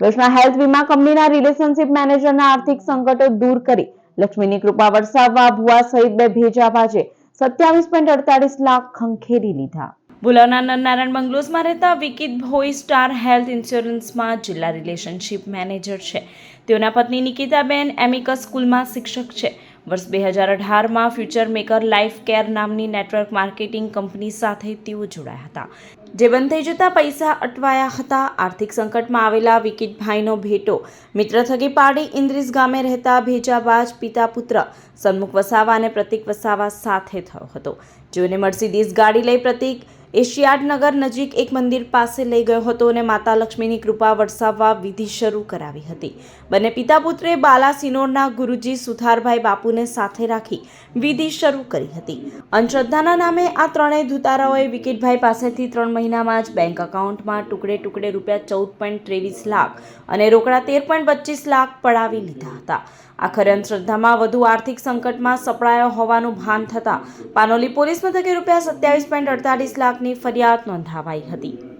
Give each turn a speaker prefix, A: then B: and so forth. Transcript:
A: Krishna health વીમા કંપનીના relationship મેનેજરના આર્થિક સંકટો દૂર કરી. લક્ષ્મીની કૃપા વરસાવવા ભુવા સહિત બે ભેજા ભાજે સત્યાવીસ પોઈન્ટ અડતાલીસ લાખ ખંખેરી લીધા. ભુલાના નરનારાયણ બંગલોઝમાં રહેતા વિકિત ભોઈ સ્ટાર હેલ્થ ઇન્સ્યોરન્સમાં જિલ્લા રિલેશનશિપ મેનેજર છે. તેઓના પત્ની નિકિતાબેન એમિકસ સ્કૂલમાં શિક્ષક છે. વર્ષ બે હજાર અઢારમાં ફ્યુચર મેકર લાઈફ કેર નામની નેટવર્ક માર્કેટિંગ કંપની સાથે તેઓ જોડાયા હતા. જે બંધ થઈ જતા પૈસા અટવાયા હતા. આર્થિક સંકટમાં આવેલા વિકિટભાઈનો ભેટો મિત્ર થકી પાડી ઇન્દ્રિસ ગામે રહેતા ભેજાબાજ પિતા પુત્ર સન્મુખ વસાવા અને પ્રતિક વસાવા સાથે થયો હતો. જેઓને મર્સિડીઝ ગાડી લઈ પ્રતિક એશિયાડ નગર નજીક એક મંદિર પાસે લઈ ગયો હતો અને માતા લક્ષ્મીની કૃપા વરસાવવા વિધિ શરૂ કરાવી હતી. બંને પિતા પુત્રે બાલા સિનોરના ગુરુજી સુથારભાઈ બાપુને સાથે રાખી વિધિ શરૂ કરી હતી. અંધશ્રદ્ધાના નામે આ ત્રણેય ધુતારાઓએ વિકેટભાઈ પાસેથી ત્રણ મહિનામાં જ બેંક એકાઉન્ટમાં ટુકડે ટુકડે રૂપિયા ચૌદ પોઈન્ટ ત્રેવીસ લાખ અને રોકડા તેર પોઈન્ટ પચીસ લાખ પડાવી લીધા હતા. આખરે અંધશ્રદ્ધામાં વધુ આર્થિક સંકટમાં સપડાયો હોવાનું ભાન થતાં પાનોલી પોલીસ મથકે રૂપિયા સત્યાવીસ પોઈન્ટ અડતાલીસ લાખની ફરિયાદ નોંધાવાઈ હતી.